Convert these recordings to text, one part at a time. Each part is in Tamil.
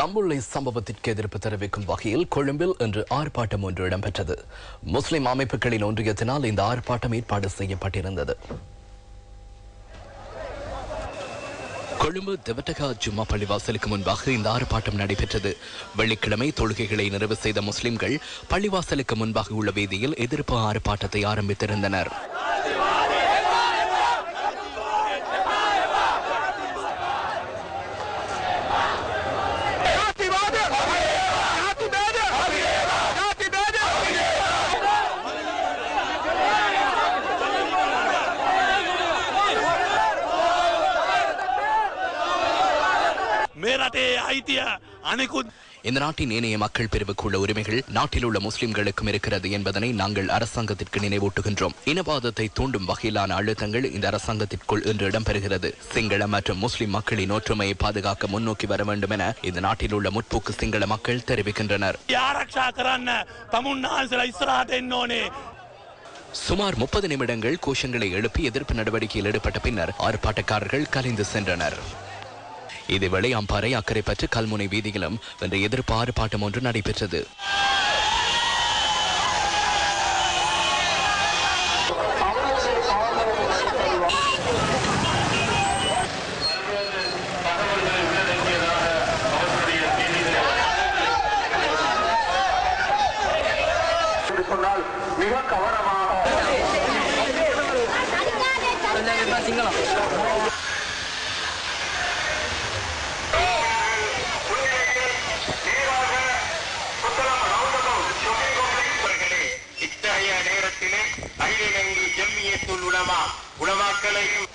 தம்புள்ளை சம்பவத்திற்கு எதிர்ப்பு தெரிவிக்கும் வகையில் கொழும்பில் இன்று ஆர்ப்பாட்டம் ஒன்று இடம்பெற்றது. முஸ்லிம் அமைப்புகளின் ஒன்றியத்தினால் இந்த ஆர்ப்பாட்டம் ஏற்பாடு செய்யப்பட்டிருந்தது. கொழும்பு திவட்டகா ஜும்மா பள்ளிவாசலுக்கு முன்பாக இந்த ஆர்ப்பாட்டம் நடைபெற்றது. வெள்ளிக்கிழமை தொழுகைகளை நிறைவு செய்த முஸ்லிம்கள் பள்ளிவாசலுக்கு முன்பாக உள்ள வீதியில் எதிர்ப்பு ஆர்ப்பாட்டத்தை ஆரம்பித்திருந்தனர். மேராட்டே ஐத்திய அனைக்கும் இந்த நாட்டின் ஏனைய மக்கள் பிரிவுக்குள்ள உரிமைகள் நாட்டில் உள்ள முஸ்லிம்களுக்கும் இருக்கிறது என்பதனை நாங்கள் அரசாங்கத்திற்கு நினைவூட்டுகின்றோம். இனவாதத்தை தூண்டும் வகையிலான அழுத்தங்கள் இந்த அரசாங்கத்திற்குள் இன்று இடம்பெறுகிறது. சிங்கள மற்றும் முஸ்லிம் மக்களின் ஒற்றுமையை பாதுகாக்க முன்னோக்கி வர வேண்டும் என இந்த நாட்டில் உள்ள முற்போக்கு சிங்கள மக்கள் தெரிவிக்கின்றனர். சுமார் முப்பது நிமிடங்கள் கோஷங்களை எழுப்பி எதிர்ப்பு நடவடிக்கையில் ஈடுபட்ட பின்னர் ஆர்ப்பாட்டக்காரர்கள் கலைந்து சென்றனர். இதேவேளை அம்பாறை அக்கரைப்பற்று கல்முனை வீதியிலும் இன்று எதிர்ப்பு ஆர்ப்பாட்டம் ஒன்று நடைபெற்றது. சொன்னால் மிக கவனமாக இத்தகைய உலமா உலமாக்களையும்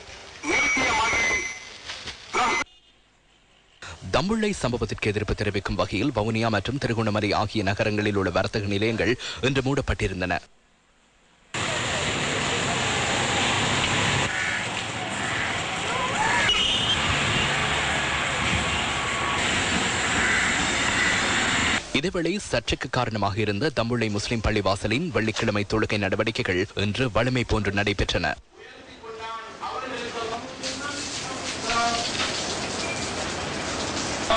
தம்புள்ளை சம்பவத்திற்கு எதிர்ப்பு தெரிவிக்கும் வகையில் வவுனியா மற்றும் திருகோணமலை ஆகிய நகரங்களில் உள்ள வர்த்தக நிலையங்கள் இன்று மூடப்பட்டிருந்தன. இதேவேளை சர்ச்சைக்கு காரணமாக இருந்த தம்புள்ளை முஸ்லிம் பள்ளிவாசலின் வெள்ளிக்கிழமை தொழுகை நடவடிக்கைகள் இன்று வலிமை போன்று நடைபெற்றன.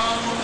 Oh